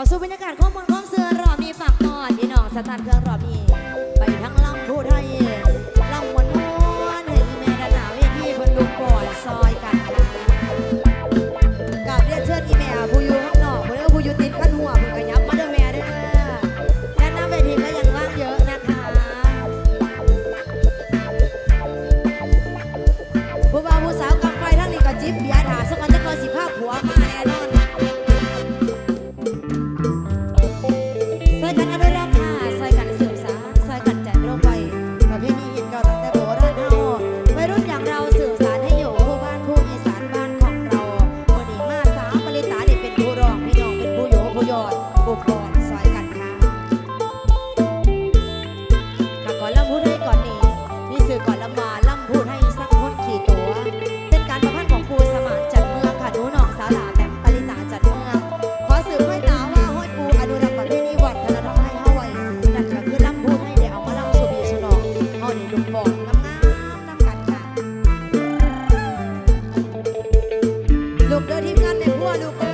ขอสู่บรรยากาศของมวลของเสือรอมีฝากนอนพี่น้องสถานเครื่องรอมีไปทั้งลำพูไทยลำมวนมวน อดผู้กอนซอยกันค่ะค่ะก่อนลำพูดให้ก่อนนี่มีสื่อก่อนลำมาลำพูดให้สักคนขี่ตัว เป็นการประพันธ์ของครูสมานจัดเมืองค่ะหนูน้องสาวหลาแบมปริตาจัดเมือง ขอสื่อห้อยตาว่าห้อยปูอนุรักษ์ประเพณีวัฒนธรรมให้เฮาไว้นั่นก็คือลำพูดให้เดี๋ยวเอามาลำสู่พี่สู่น้องเฮานี่ลุกฟอนงามๆนำกันค่ะลูกเด้อทีมงานแม่ครัวลูก